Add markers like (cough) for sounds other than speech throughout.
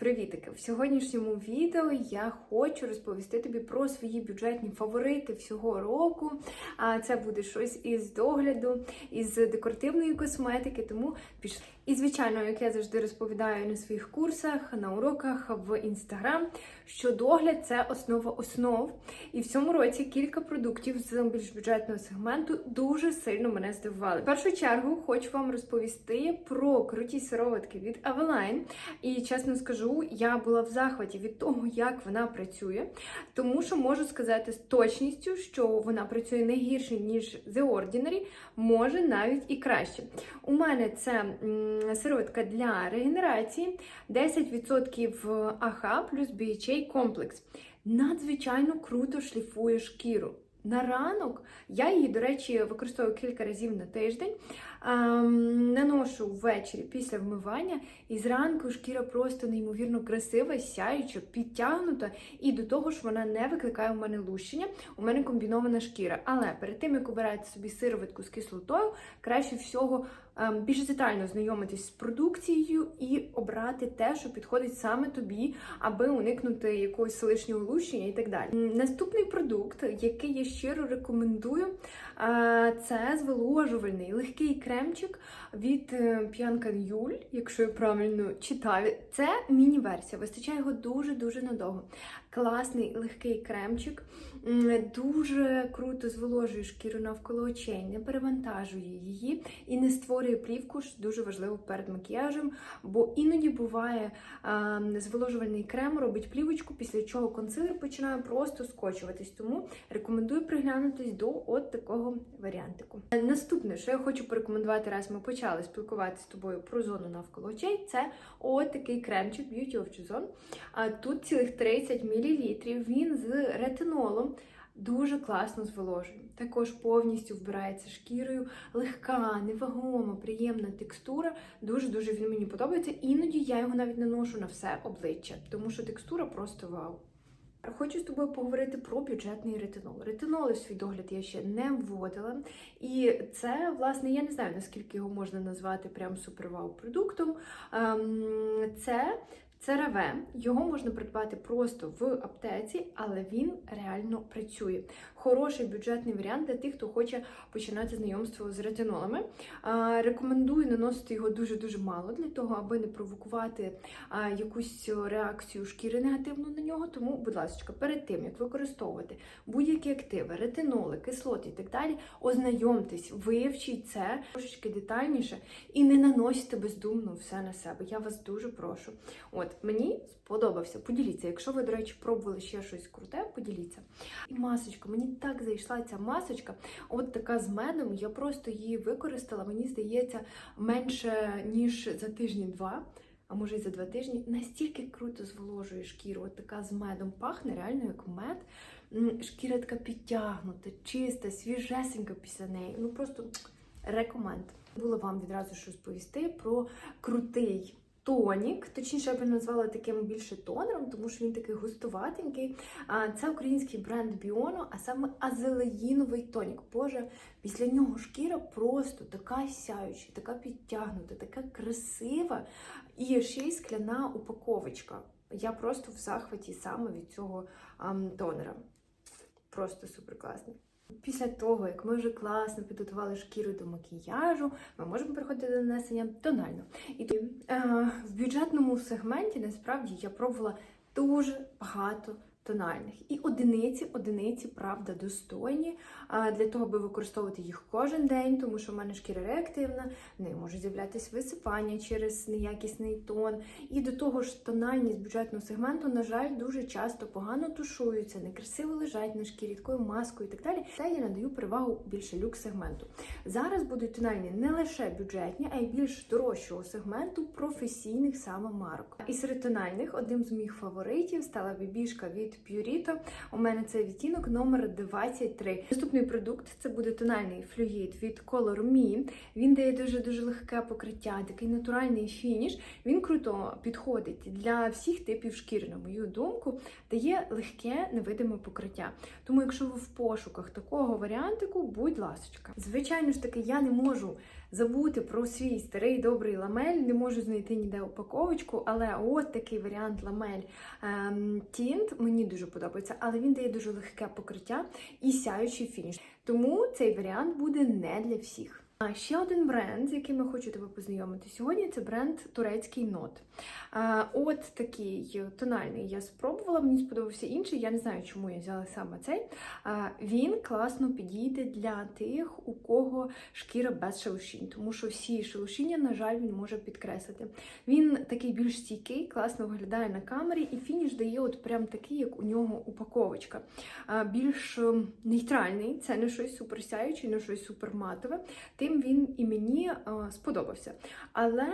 Привітики! В сьогоднішньому відео я хочу розповісти тобі про свої бюджетні фаворити всього року. А це буде щось із догляду, із декоративної косметики. Тому пішли. І, звичайно, як я завжди розповідаю на своїх курсах, на уроках в інстаграм, що догляд це основа основ. І в цьому році кілька продуктів з більш бюджетного сегменту дуже сильно мене здивували. В першу чергу хочу вам розповісти про круті сироватки від Aveline. І чесно скажу, я була в захваті від того, як вона працює, тому що можу сказати з точністю, що вона працює не гірше, ніж The Ordinary, може навіть і краще. У мене це сироватка для регенерації, 10% АХ плюс BHA комплекс. Надзвичайно круто шліфує шкіру. На ранок я її, до речі, використовую кілька разів на тиждень. Ем, наношу ввечері після вмивання, і зранку шкіра просто неймовірно красива, сяюча, підтягнута, і до того ж вона не викликає у мене лущення. У мене комбінована шкіра. Але перед тим як обирати собі сироватку з кислотою, краще всього більш детально знайомитись з продукцією і обрати те, що підходить саме тобі, аби уникнути якогось лишнього лущення і так далі. Наступний продукт, який я щиро рекомендую, це зволожувальний легкий кремчик від П'янка Юль, якщо я правильно читаю. Це міні-версія, вистачає його дуже-дуже надовго. Класний легкий кремчик, дуже круто зволожує шкіру навколо очей, не перевантажує її і не створює плівку, що дуже важливо перед макіяжем, бо іноді буває зволожувальний крем робить плівочку, після чого консилер починає просто скочуватись. Тому рекомендую приглянутись до от такого варіантику. Наступне, що я хочу порекомендувати, раз ми почали спілкуватися з тобою про зону навколо очей, це от кремчик Beauty of Juzon. А тут цілих 30 мл. Він з ретинолом. Дуже класно зволожує. Також повністю вбирається шкірою, легка, невагома, приємна текстура. Дуже-дуже він мені подобається. Іноді я його навіть наношу на все обличчя, тому що текстура просто вау. Хочу з тобою поговорити про бюджетний ретинол. Ретинол у свій догляд я ще не вводила. І це, власне, я не знаю, наскільки його можна назвати прям супервау продуктом. Ем, Це ЦРВ, його можна придбати просто в аптеці, але він реально працює. Хороший бюджетний варіант для тих, хто хоче починати знайомство з ретинолами. Рекомендую наносити його дуже-дуже мало для того, аби не провокувати якусь реакцію шкіри негативну на нього. Тому, будь ласка, перед тим як використовувати будь-які активи, ретиноли, кислоти і так далі, ознайомтесь, вивчіть це трошечки детальніше і не наносьте бездумно все на себе. Я вас дуже прошу. От мені сподобався. Поділіться. Якщо ви, до речі, пробували ще щось круте, поділіться. І масочка, мені так зайшла ця масочка. От така з медом. Я просто її використала. Мені здається, менше ніж за тижні-два. А може й за два тижні настільки круто зволожує шкіру. От така з медом пахне, реально як мед. Шкіра така підтягнута, чиста, свіжесенька після неї. Ну просто рекоменд. Було вам відразу щось повісти про крутий тонік. Точніше, я би назвала таким більше тонером, тому що він такий густуватенький. Це український бренд Біоно, а саме азелеїновий тонік. Боже, після нього шкіра просто така сяюча, така підтягнута, така красива і ще й скляна упаковочка. Я просто в захваті саме від цього тонера. Просто супер класний. Після того, як ми вже класно підготували шкіру до макіяжу, ми можемо переходити до нанесення тонально. І е, в бюджетному сегменті насправді я пробувала дуже багато тональних. І одиниці, одиниці, правда, достойні для того, аби використовувати їх кожен день, тому що в мене шкіра реактивна, в неї може з'являтися висипання через неякісний тон. І до того ж, тональні з бюджетного сегменту, на жаль, дуже часто погано тушуються, некрасиво лежать на шкірі такою маскою і так далі. Та я надаю перевагу більше люкс-сегменту. Зараз будуть тональні не лише бюджетні, а й більш дорожчого сегменту професійних саме марок. І серед тональних одним з моїх фаворитів стала бібішка від Purito. У мене це відтінок номер 23. Наступний продукт це буде тональний флюїд від Color Me. Він дає дуже-дуже легке покриття, такий натуральний фініш. Він круто підходить для всіх типів шкіри, на мою думку, дає легке невидиме покриття. Тому, якщо ви в пошуках такого варіантику, будь ласочка. Звичайно ж таки, я не можу забути про свій старий добрий ламель. Не можу знайти ніде упаковочку, але от такий варіант ламель тінт мені дуже подобається, але він дає дуже легке покриття і сяючий фініш. Тому цей варіант буде не для всіх. А ще один бренд, з яким я хочу тебе познайомити сьогодні, це бренд турецький нот. От такий тональний я спробувала, мені сподобався інший. Я не знаю, чому я взяла саме цей. Він класно підійде для тих, у кого шкіра без шелушінь, тому що всі шелушіння, на жаль, він може підкреслити. Він такий більш стійкий, класно виглядає на камері, і фініш дає от прям такий, як у нього упаковочка. Більш ем, нейтральний, це не щось суперсяюче, не щось суперматове. Тим він і мені е, сподобався. Але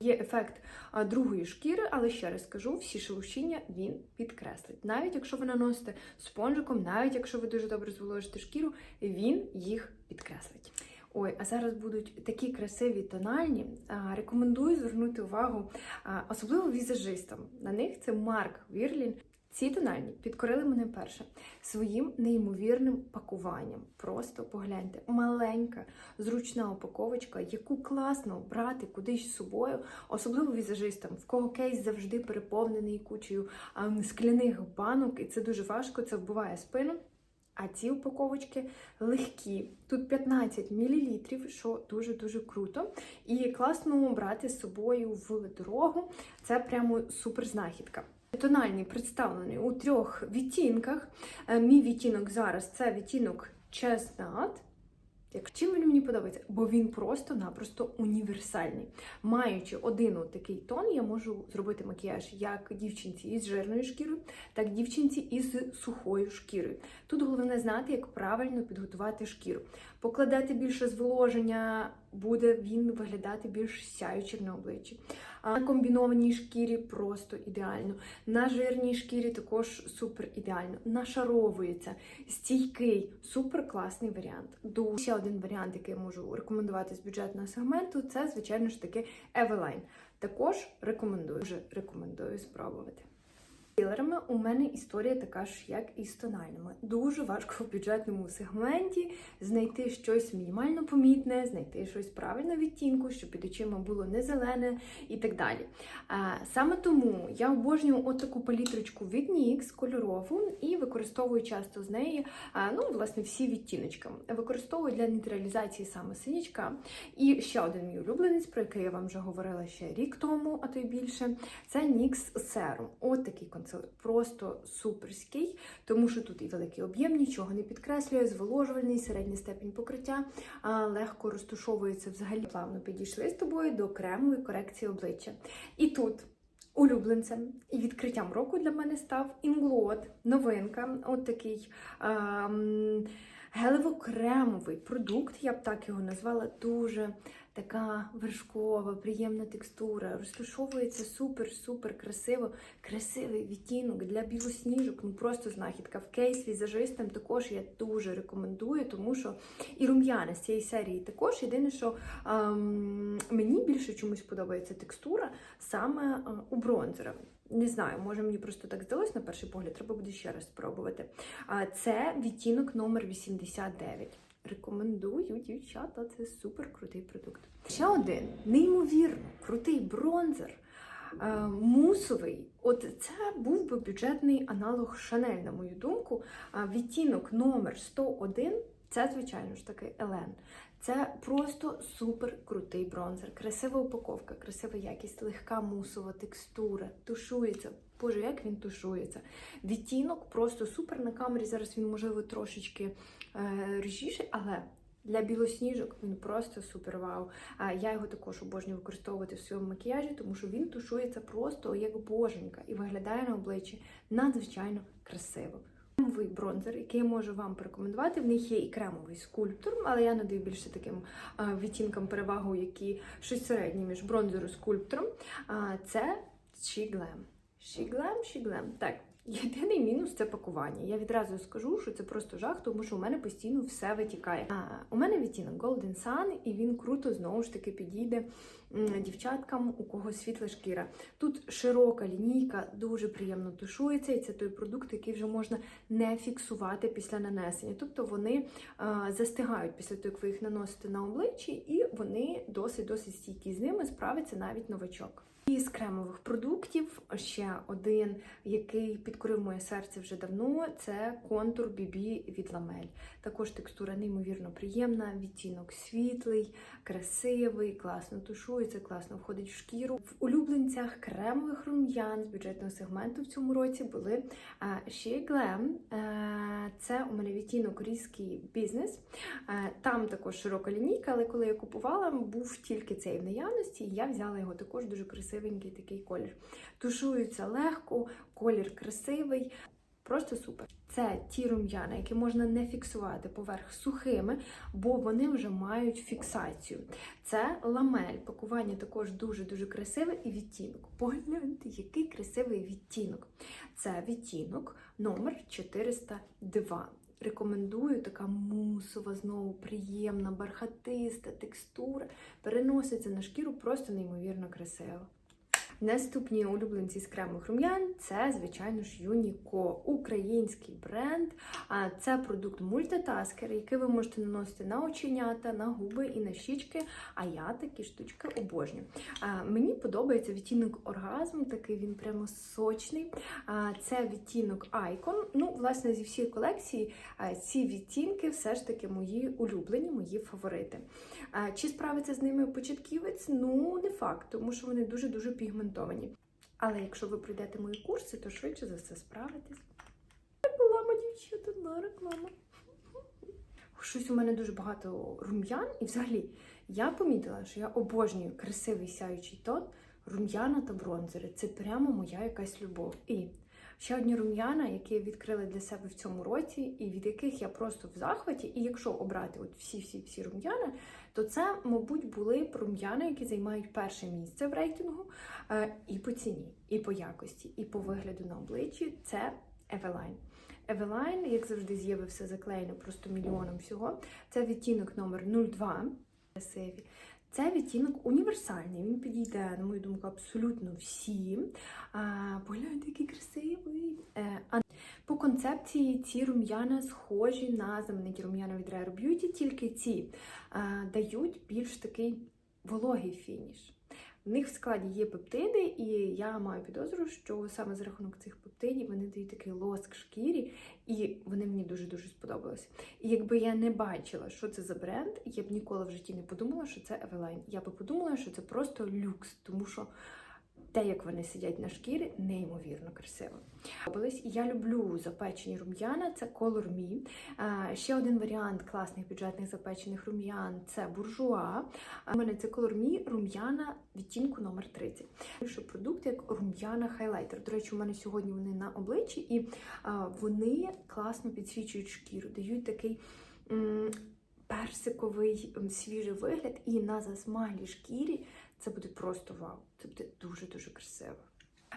є ефект е, другої шкіри, але ще раз скажу, всі шелушіння він підкреслить. Навіть якщо ви наносите спонжиком, навіть якщо ви дуже добре зволожите шкіру, він їх підкреслить. Ой, а зараз будуть такі красиві тональні. Рекомендую звернути увагу, особливо візажистам. На них це Марк Вірлін. Ці тональні підкорили мене перше своїм неймовірним пакуванням. Просто погляньте, маленька, зручна упаковочка, яку класно брати кудись з собою, особливо візажистам, в кого кейс завжди переповнений кучею а, скляних банок, і це дуже важко, це вбиває спину. А ці упаковочки легкі. Тут 15 мл, що дуже-дуже круто. І класно брати з собою в дорогу. Це прямо супер знахідка. Тональний представлений у трьох відтінках. Е, Мій відтінок зараз це відтінок. Як чим він мені подобається? Бо він просто-напросто універсальний. Маючи один такий тон, я можу зробити макіяж як дівчинці із жирною шкірою, так і дівчинці із сухою шкірою. Тут головне знати, як правильно підготувати шкіру. Покладати більше зволоження, буде він виглядати більш сяючим на обличчі. А на комбінованій шкірі просто ідеально. На жирній шкірі також супер ідеально. Нашаровується, стійкий, супер класний варіант. Ду- Ще один варіант, який я можу рекомендувати з бюджетного сегменту, це, звичайно ж таки, Eveline. Також рекомендую, вже рекомендую спробувати. Філерами у мене історія така ж, як і з тональними. Дуже важко в бюджетному сегменті знайти щось мінімально помітне, знайти щось правильного відтінку, щоб під очима було не зелене і так далі. Саме тому я обожнюю отаку палітрочку від NYX кольорову і використовую часто з неї ну, власне, всі відтіночки. Використовую для нейтралізації саме синячка. І ще один мій улюбленець, про який я вам вже говорила ще рік тому, а то й більше, це NYX Serum. От такий концелер. Просто суперський, тому що тут і великий об'єм, нічого не підкреслює, зволожувальний, середня степень покриття, легко розтушовується взагалі. Плавно підійшли з тобою до кремової корекції обличчя. І тут. Улюбленцем і відкриттям року для мене став Інглот, новинка. От такий ем, гелево-кремовий продукт, я б так його назвала, дуже така вершкова, приємна текстура, розташовується супер-супер красиво, красивий відтінок для білосніжок, ну просто знахідка. В кейс візажистам також я дуже рекомендую, тому що і рум'яна з цієї серії також. Єдине, що ем, мені більше чомусь подобається текстура саме е, у бронзера. Не знаю, може мені просто так здалось на перший погляд, треба буде ще раз спробувати. Це відтінок номер 89. Рекомендую, дівчата, це супер крутий продукт. Ще один неймовірно крутий бронзер. е, Мусовий, от це був би бюджетний аналог Шанель, на мою думку. Відтінок номер 101 це, звичайно ж таки, Елен. Це просто супер крутий бронзер. Красива упаковка, красива якість, легка мусова текстура, тушується. Боже, як він тушується. Відтінок просто супер на камері. Зараз він, можливо, трошечки е, ріжіший, але для білосніжок він просто супер вау. А я його також обожнюю використовувати в своєму макіяжі, тому що він тушується просто як боженька і виглядає на обличчі надзвичайно красиво. Кремовий бронзер, який я можу вам порекомендувати. В них є і кремовий скульптор, але я надаю більше таким відтінкам перевагу, які щось середнє між бронзером і скульптором. Це Glam. Шіглем, шіглем. Так, єдиний мінус це пакування. Я відразу скажу, що це просто жах, тому що у мене постійно все витікає. А, у мене відтінок Golden Sun, і він круто знову ж таки підійде дівчаткам, у кого світла шкіра. Тут широка лінійка, дуже приємно тушується, і це той продукт, який вже можна не фіксувати після нанесення. Тобто вони а, застигають після того, як ви їх наносите на обличчі, і вони досить-досить стійкі з ними справиться навіть новачок. І з кремових продуктів ще один, який підкорив моє серце вже давно, це контур BB від Ламель. Також текстура неймовірно приємна, відтінок світлий, красивий, класно тушується, класно входить в шкіру. В улюбленцях кремових рум'ян з бюджетного сегменту в цьому році були а, She Glam. Це у мене відтінок різкий бізнес. Там також широка лінійка, але коли я купувала, був тільки цей в наявності, і я взяла його також дуже красивенький такий колір. Тушується легко, колір красивий. Просто супер. Це ті рум'яна, які можна не фіксувати поверх сухими, бо вони вже мають фіксацію. Це ламель. Пакування також дуже-дуже красиве і відтінок. Погляньте, який красивий відтінок. Це відтінок номер 402. Рекомендую така мусова, знову приємна, бархатиста текстура. Переноситься на шкіру просто неймовірно красиво. Наступні улюбленці з кремових рум'ян це, звичайно ж, Юніко, український бренд. Це продукт мультитаскер, який ви можете наносити на оченята, на губи і на щічки. А я такі штучки обожнюю. Мені подобається відтінок оргазм, такий він прямо сочний. Це відтінок Icon. Ну, власне, зі всієї колекції ці відтінки все ж таки мої улюблені, мої фаворити. Чи справиться з ними початківець? Ну, не факт, тому що вони дуже-дуже пігментовані. Але якщо ви пройдете мої курси, то швидше за все справитесь. Реклама, дівчата, на реклама. Щось у мене дуже багато рум'ян, і взагалі я помітила, що я обожнюю красивий сяючий тон, рум'яна та бронзери. Це прямо моя якась любов. І ще одні рум'яна, які я відкрила для себе в цьому році, і від яких я просто в захваті. І якщо обрати от всі-всі-всі рум'яна, то це, мабуть, були б рум'яна, які займають перше місце в рейтингу е, і по ціні, і по якості, і по вигляду на обличчі. Це Eveline. Eveline, як завжди, з'явився заклеєно просто мільйоном всього. Це відтінок номер 02. Красиві. Це відтінок універсальний. Він підійде, на мою думку, абсолютно всім. Погляньте, який красивий. Е, по концепції ці рум'яна схожі на знамениті рум'яна від Rare Beauty, тільки ці дають більш такий вологий фініш. В них в складі є пептиди, і я маю підозру, що саме за рахунок цих пептидів вони дають такий лоск шкірі, і вони мені дуже-дуже сподобалися. І якби я не бачила, що це за бренд, я б ніколи в житті не подумала, що це Евелайн. Я би подумала, що це просто люкс, тому що те, як вони сидять на шкірі, неймовірно красиво. Я люблю запечені рум'яна, це Color Me. Ще один варіант класних бюджетних запечених рум'ян це буржуа. У мене це Color Me рум'яна відтінку номер 30. Що продукт як рум'яна хайлайтер. До речі, у мене сьогодні вони на обличчі, і вони класно підсвічують шкіру, дають такий. Персиковий свіжий вигляд, і на засмаглій шкірі це буде просто вау. Це буде дуже-дуже красиво.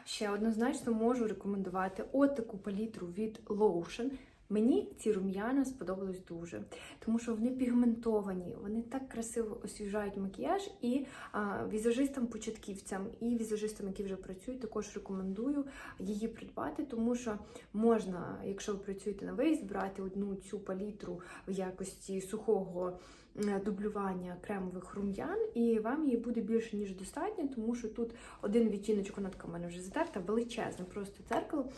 Ще однозначно можу рекомендувати от таку палітру від Lotion. Мені ці рум'яна сподобались дуже, тому що вони пігментовані, вони так красиво освіжають макіяж, і а, візажистам-початківцям, і візажистам, які вже працюють, також рекомендую її придбати, тому що можна, якщо ви працюєте на виїзд, брати одну цю палітру в якості сухого дублювання кремових рум'ян, і вам її буде більше ніж достатньо, тому що тут один відтіночок, вона така в мене вже затерта, величезне просто дзеркало.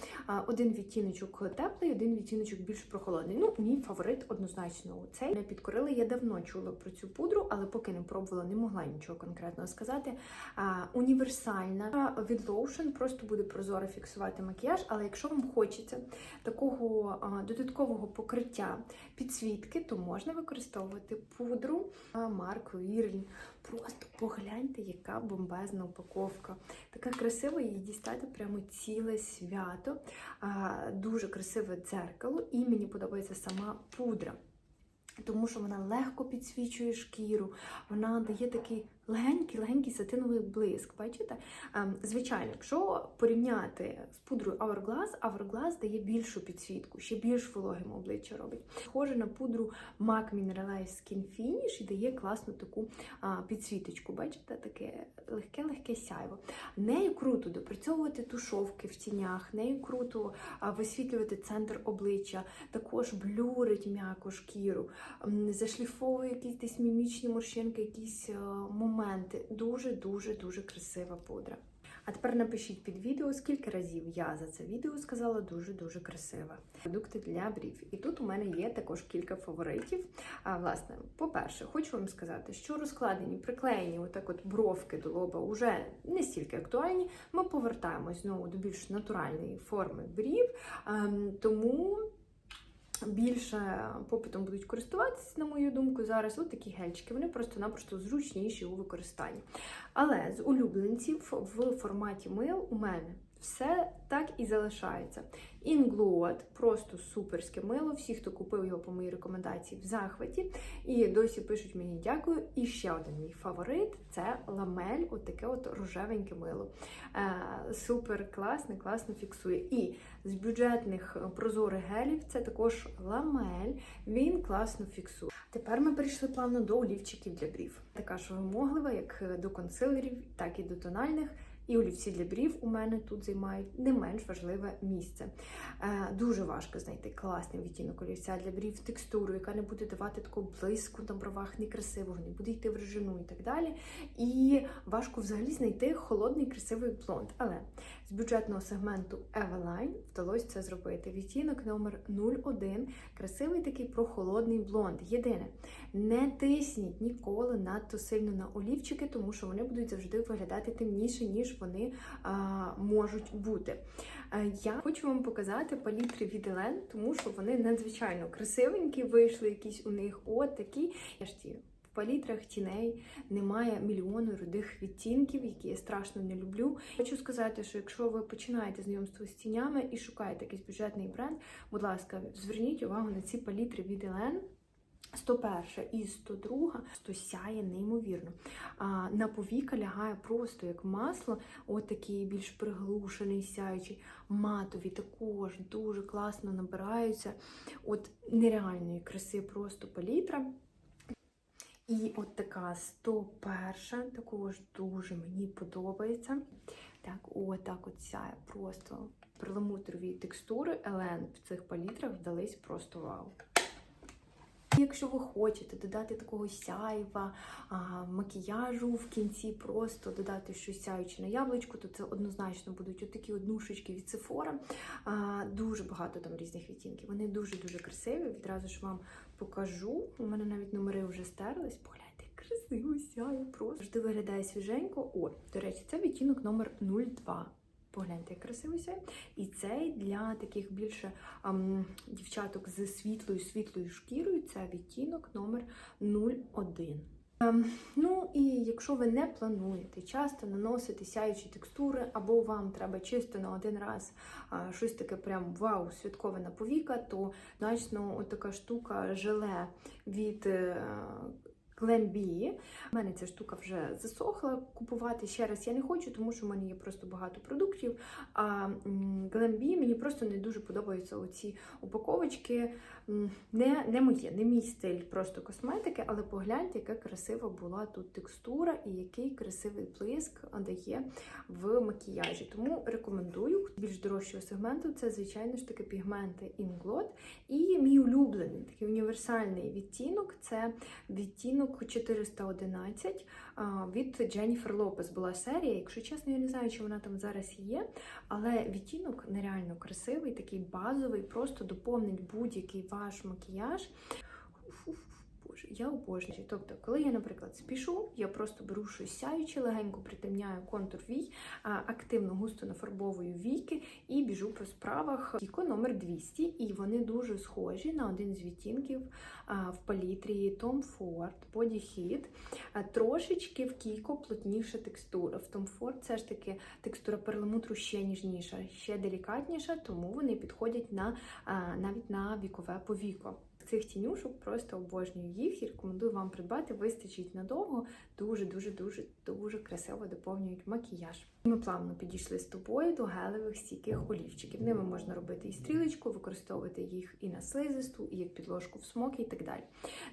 Один відтіночок теплий, один відтіночок більш прохолодний. Ну, мій фаворит однозначно цей. Не підкорили. Я давно чула про цю пудру, але поки не пробувала, не могла нічого конкретного сказати. Універсальна від Lotion просто буде прозоро фіксувати макіяж, але якщо вам хочеться такого додаткового покриття підсвітки, то можна використовувати пудру а, марку Вірлін. Просто погляньте, яка бомбезна упаковка. Така красива, її дістати прямо ціле свято. Дуже красиве дзеркало, і мені подобається сама пудра. Тому що вона легко підсвічує шкіру, вона дає такий легенький, легенький сатиновий блиск. Бачите? Ем, Звичайно, якщо порівняти з пудрою Hourglass, Hourglass дає більшу підсвітку, ще більш вологим обличчя робить. Схоже на пудру MAC Mineralize Skin Finish і дає класну таку підсвіточку. Бачите, таке легке-легке сяйво. Нею круто допрацьовувати тушовки в тінях, нею круто висвітлювати центр обличчя, також блюрить м'яко шкіру, зашліфовує якісь мімічні морщинки, якісь е, моменти. Дуже дуже красива пудра. А тепер напишіть під відео, скільки разів я за це відео сказала дуже-дуже красива. Продукти для брів. І тут у мене є також кілька фаворитів. А, власне, по-перше, хочу вам сказати, що розкладені, приклеєні отак от бровки до лоба вже не стільки актуальні. Ми повертаємось знову до більш натуральної форми брів. Ем, тому більше попитом будуть користуватися, на мою думку, зараз от такі гельчики. Вони просто-напросто зручніші у використанні. Але з улюбленців в форматі мил у мене все так і залишається. Інглуот просто суперське мило. Всі, хто купив його по моїй рекомендації, в захваті. І досі пишуть мені дякую. І ще один мій фаворит це ламель, от таке от рожевеньке мило. Е, супер класне, класно фіксує. І з бюджетних прозорих гелів це також ламель. Він класно фіксує. Тепер ми перейшли плавно до олівчиків для брів. Така ж вимоглива, як до консилерів, так і до тональних. І олівці для брів у мене тут займають не менш важливе місце. Е, дуже важко знайти класний відтінок олівця для брів, текстуру, яка не буде давати такого блиску на бровах некрасивого, не буде йти в режину і так далі. І важко взагалі знайти холодний красивий блонд. Але з бюджетного сегменту Eveline вдалося це зробити. Відтінок номер 01 красивий такий прохолодний блонд. Єдине, не тисніть ніколи надто сильно на олівчики, тому що вони будуть завжди виглядати темніше, ніж вони а, можуть бути. Я хочу вам показати палітри від Елен, тому що вони надзвичайно красивенькі, вийшли якісь у них от. Я ж ті в палітрах тіней немає мільйону рудих відтінків, які я страшно не люблю. Хочу сказати, що якщо ви починаєте знайомство з тінями і шукаєте якийсь бюджетний бренд, будь ласка, зверніть увагу на ці палітри від Елен. 101 і 102 то сяє неймовірно. А, на повіка лягає просто як масло, от такий більш приглушений, сяючий, матові також дуже класно набираються. От нереальної краси просто палітра. І от така 101, також дуже мені подобається. Так, отак от сяє просто перламутрові текстури Елен в цих палітрах вдались просто вау. Якщо ви хочете додати такого сяйва, а, макіяжу в кінці, просто додати щось сяюче на яблучку, то це однозначно будуть отакі однушечки від Sephora. А, Дуже багато там різних відтінків. Вони дуже-дуже красиві. Відразу ж вам покажу. У мене навіть номери вже стерлись. Погляньте, як красиво сяє просто. Завжди виглядає свіженько. О, до речі, це відтінок номер 02. Погляньте, як красиво сяє. І цей для таких більше ам, дівчаток з світлою світлою шкірою це відтінок номер 01. Ем, ну і якщо ви не плануєте часто наносити сяючі текстури, або вам треба чисто на один раз а, щось таке прям вау, святкове на повіка, то значно от така штука желе від. Glambi. У мене ця штука вже засохла. Купувати ще раз я не хочу, тому що в мене є просто багато продуктів. А Glambi мені просто не дуже подобаються оці упаковочки. Не, не моє, не мій стиль просто косметики, але погляньте, яка красива була тут текстура і який красивий блиск дає в макіяжі. Тому рекомендую більш дорожчого сегменту. Це, звичайно ж таки, пігменти Inglot. І мій улюблений такий універсальний відтінок це відтінок 411 від Дженніфер Лопес була серія. Якщо чесно, я не знаю, чи вона там зараз є, але відтінок нереально красивий, такий базовий, просто доповнить будь-який ваш макіяж. Я обожнюю. Тобто, коли я, наприклад, спішу, я просто беру щось сяюче, легенько притемняю контур вій, активно густо нафарбовую війки і біжу по справах. Кіко номер 200, і вони дуже схожі на один з відтінків в палітрі Tom Ford Body Heat. Трошечки в Кіко плотніша текстура. В Tom Ford все ж таки текстура перламутру ще ніжніша, ще делікатніша, тому вони підходять на, навіть на вікове повіко. Цих тінюшок, просто обожнюю їх і рекомендую вам придбати. Вистачить надовго. Дуже, дуже, дуже, дуже красиво доповнюють макіяж. Ми плавно підійшли з тобою до гелевих стійких олівчиків. Ними можна робити і стрілочку, використовувати їх і на слизисту, і як підложку в смоки, і так далі.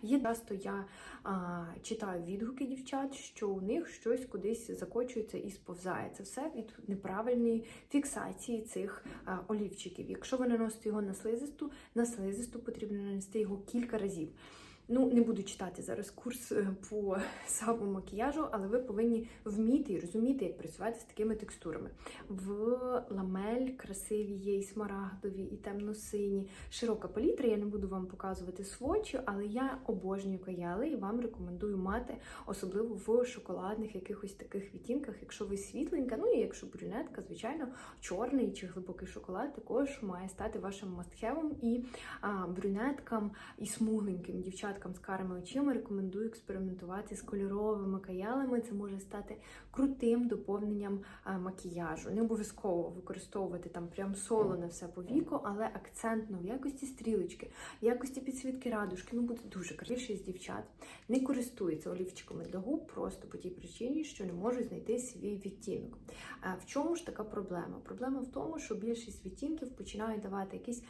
Є часто я а, читаю відгуки дівчат, що у них щось кудись закочується і сповзає. Це все від неправильної фіксації цих а, олівчиків. Якщо ви наносите його на слизисту, на слизисту потрібно нанести його кілька разів. Ну, не буду читати зараз курс е, по самомакіяжу, але ви повинні вміти і розуміти, як працювати з такими текстурами. В ламель красиві є і смарагдові, і темно-сині. Широка палітра. Я не буду вам показувати свочі, але я обожнюю каяли і вам рекомендую мати, особливо в шоколадних якихось таких відтінках, якщо ви світленька, ну і якщо брюнетка, звичайно, чорний чи глибокий шоколад також має стати вашим мастхевом. І а, брюнеткам і смугленьким дівчаткам з карими очима рекомендую експериментувати з кольоровими каялами. Це може стати крутим доповненням макіяжу. Не обов'язково використовувати там прям соло на все по віку, але акцентно в якості стрілочки, в якості підсвітки радужки. Ну буде дуже з дівчат. Не користуються олівчиками для губ просто по тій причині, що не можуть знайти свій відтінок. А в чому ж така проблема? Проблема в тому, що більшість відтінків починають давати якийсь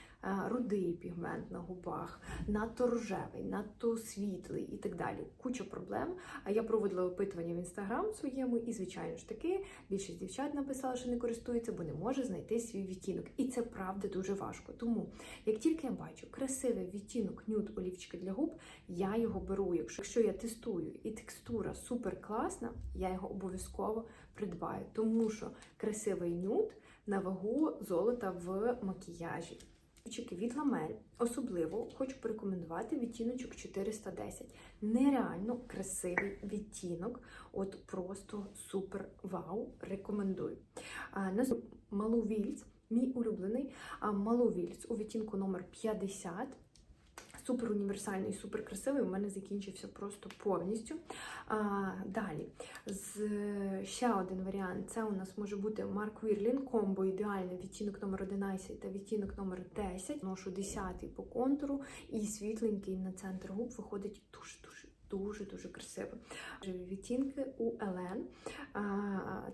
рудий пігмент на губах, надто рожевий, надто світлий і так далі. Куча проблем. А я проводила опитування в інстаграм своєму, і звичайно ж таки більшість дівчат написала, що не користується, бо не може знайти свій відтінок. І це правда дуже важко. Тому, як тільки я бачу красивий відтінок нюд олівчики для губ, я його беру. Якщо я тестую і текстура супер класна, я його обов'язково придбаю, тому що красивий нюд на вагу золота в макіяжі. Від ламель особливо хочу порекомендувати відтіночок 410. Нереально красивий відтінок, от просто супер вау. Рекомендую. Вільц, мій улюблений маловільць у відтінку номер 50. Супер універсальний, супер красивий. У мене закінчився просто повністю. А, Далі, з, ще один варіант: це у нас може бути Марк Вірлін, комбо ідеальний відтінок номер 11 та відтінок номер 10. Ношу 10 по контуру і світленький на центр губ виходить дуже-дуже. Дуже-дуже красиво. Відтінки у Елен.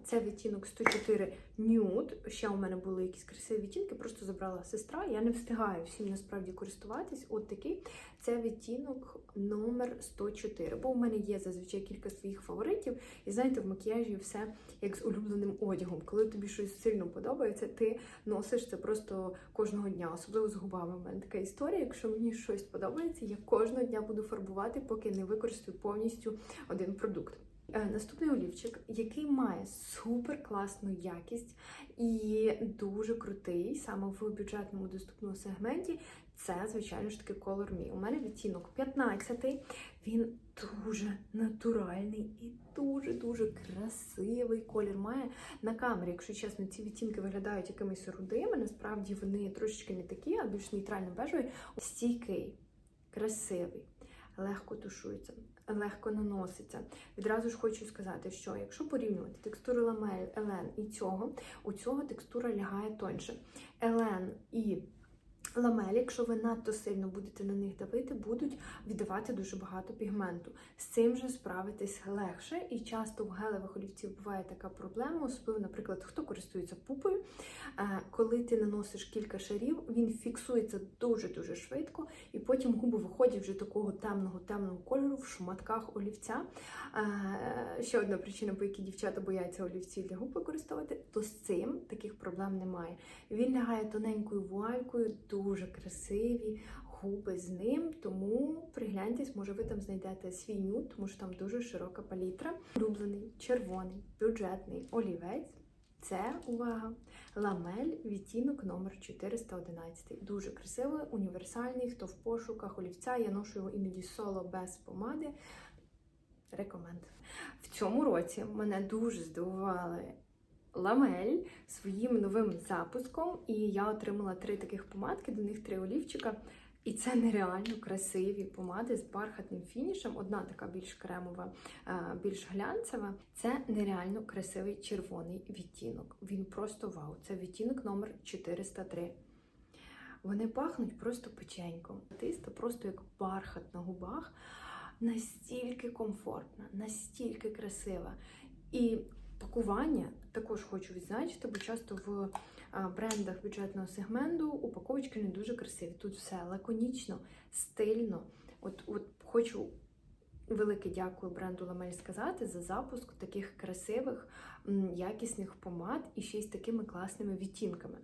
Це відтінок 104 нюд. Ще у мене були якісь красиві відтінки, просто забрала сестра. Я не встигаю всім насправді користуватись. От такий. Це відтінок номер 104. Бо у мене є зазвичай кілька своїх фаворитів. І знаєте, в макіяжі все як з улюбленим одягом. Коли тобі щось сильно подобається, ти носиш це просто кожного дня, особливо з губами. У мене така історія. Якщо мені щось подобається, я кожного дня буду фарбувати, поки не використаю повністю один продукт. Наступний олівчик, який має супер класну якість і дуже крутий, саме в бюджетному доступному сегменті, це, звичайно ж таки, Color Me. У мене відтінок 15 він дуже натуральний і дуже-дуже красивий колір має на камері. Якщо чесно, ці відтінки виглядають якимись рудими, насправді вони трошечки не такі, а більш нейтрально-бежеві. Стійкий, красивий, легко тушується легко наноситься. Відразу ж хочу сказати, що якщо порівнювати текстуру ламель, елен і цього, у цього текстура лягає тоньше. Елен і Ламелі, якщо ви надто сильно будете на них давити, будуть віддавати дуже багато пігменту. З цим же справитись легше, і часто в гелевих олівців буває така проблема, особливо, наприклад, хто користується пупою. Е, коли ти наносиш кілька шарів, він фіксується дуже-дуже швидко, і потім губи виходять вже такого темного темного кольору в шматках олівця. Е, ще одна причина, по якій дівчата бояться олівці для губ використовувати, то з цим таких проблем немає. Він лягає тоненькою вуалькою дуже красиві губи з ним, тому пригляньтесь, може ви там знайдете свій нюд, тому що там дуже широка палітра. Улюблений, червоний, бюджетний олівець. Це увага! Ламель відтінок номер 411. Дуже красивий, універсальний. Хто в пошуках олівця, я ношу його іноді соло без помади. Рекоменд. В цьому році мене дуже здивували ламель своїм новим запуском, і я отримала три таких помадки, до них три олівчика. І це нереально красиві помади з бархатним фінішем. Одна така більш кремова, більш глянцева. Це нереально красивий червоний відтінок. Він просто вау. Це відтінок номер 403. Вони пахнуть просто печеньком. Тиста просто як бархат на губах. Настільки комфортна, настільки красива. І пакування також хочу відзначити, бо часто в брендах бюджетного сегменту упаковочки не дуже красиві. Тут все лаконічно, стильно. От, от хочу велике дякую бренду Ламель сказати за запуск таких красивих, якісних помад і ще й з такими класними відтінками.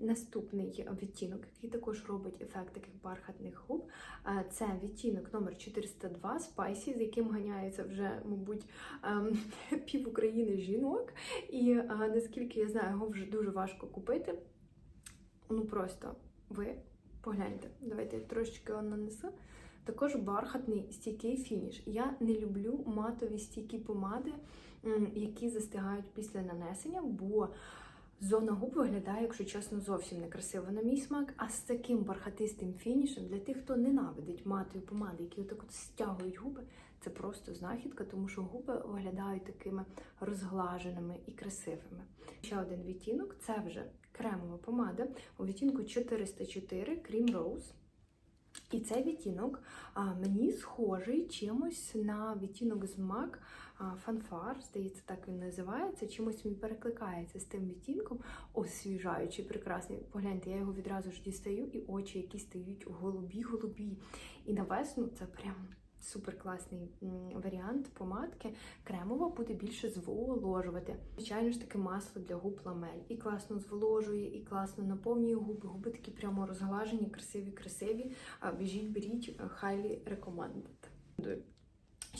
Наступний відтінок, який також робить ефект таких бархатних губ, це відтінок номер 402 Spicy, з яким ганяється вже, мабуть, (laughs) пів України жінок. І наскільки я знаю, його вже дуже важко купити. Ну просто ви погляньте. Давайте я трошечки нанесу. Також бархатний стійкий фініш. Я не люблю матові стійкі помади, які застигають після нанесення, бо зона губ виглядає, якщо чесно, зовсім некрасиво на мій смак. А з таким бархатистим фінішем для тих, хто ненавидить матові помади, які отак от стягують губи, це просто знахідка, тому що губи виглядають такими розглаженими і красивими. Ще один відтінок це вже кремова помада у відтінку 404 Cream Rose. І цей відтінок а, мені схожий чимось на відтінок з MAC фанфар, здається, так він називається. Чимось він перекликається з тим відтінком, освіжаючий, прекрасний. Погляньте, я його відразу ж дістаю, і очі, які стають голубі-голубі. І на весну це прям супер класний варіант помадки. Кремова буде більше зволожувати. Звичайно ж таки масло для губ ламель. І класно зволожує, і класно наповнює губи. Губи такі прямо розглажені, красиві, красиві. Біжіть, беріть, highly recommended.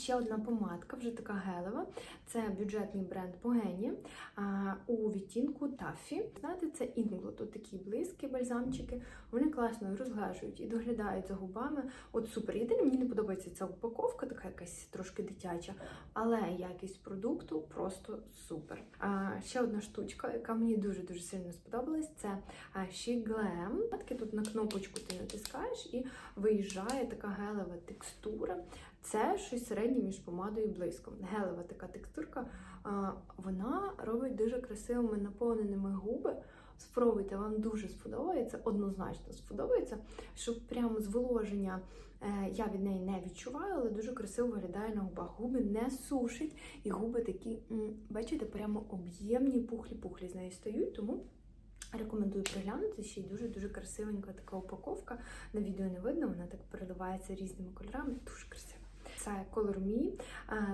Ще одна помадка, вже така гелева. Це бюджетний бренд Богені а, у відтінку Таффі. Знаєте, це інгло, тут такі близькі бальзамчики. Вони класно розглажують і доглядають за губами. От супер. Єдине, мені не подобається ця упаковка, така якась трошки дитяча, але якість продукту просто супер. А, ще одна штучка, яка мені дуже-дуже сильно сподобалась, це She Glam. Тут на кнопочку ти натискаєш і виїжджає така гелева текстура. Це щось середнє між помадою і блиском. Гелева така текстурка. Вона робить дуже красивими наповненими губи. Спробуйте, вам дуже сподобається, однозначно сподобається, що прямо зволоження е, я від неї не відчуваю, але дуже красиво виглядає на губах. Губи не сушить, і губи такі, бачите, прямо об'ємні, пухлі-пухлі з неї стають, тому. Рекомендую приглянути, ще й дуже-дуже красивенька така упаковка. На відео не видно, вона так переливається різними кольорами. Дуже красива. Це Color Me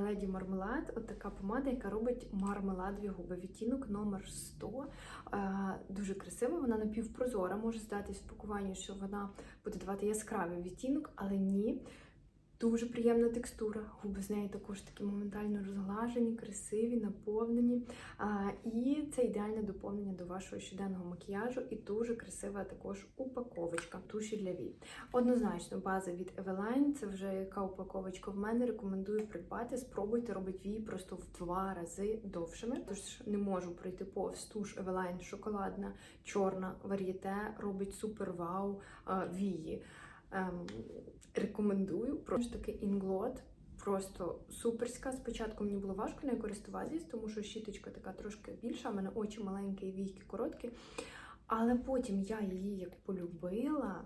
Lady Marmalade, от така помада, яка робить мармеладові губи. Відтінок номер 100. Е, Дуже красива, вона напівпрозора. Може здатись в пакуванні, що вона буде давати яскравий відтінок, але ні. Дуже приємна текстура. Губи з неї також такі моментально розглажені, красиві, наповнені. А, і це ідеальне доповнення до вашого щоденного макіяжу і дуже красива також упаковочка туші для вій. Однозначно, база від Eveline, це вже яка упаковочка в мене. Рекомендую придбати. Спробуйте робити вії просто в два рази довшими. Тож не можу пройти повз туш Eveline шоколадна, чорна вар'єте, робить супер вау вії. Ем, рекомендую. Просто таки інглот. Просто суперська. Спочатку мені було важко нею користуватись, тому що щіточка така трошки більша, в мене очі маленькі і війки короткі. Але потім я її як полюбила.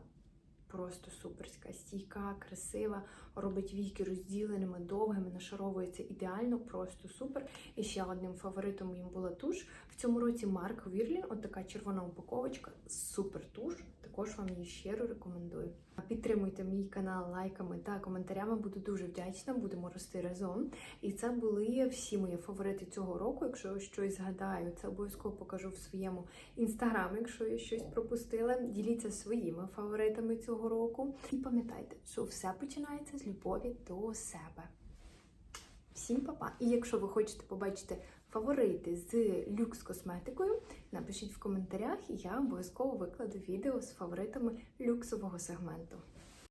Просто суперська, стійка, красива, робить війки розділеними, довгими, нашаровується ідеально, просто супер. І ще одним фаворитом моїм була туш. В цьому році Марк Вірлін, от така червона упаковочка, супер туш. Також вам її щиро рекомендую. Підтримуйте мій канал лайками та коментарями. Буду дуже вдячна, будемо рости разом. І це були всі мої фаворити цього року. Якщо щось згадаю, це обов'язково покажу в своєму інстаграмі, якщо я щось пропустила. Діліться своїми фаворитами цього року. І пам'ятайте, що все починається з любові до себе. Всім па-па! І якщо ви хочете побачити фаворити з люкс косметикою, напишіть в коментарях, і я обов'язково викладу відео з фаворитами люксового сегменту.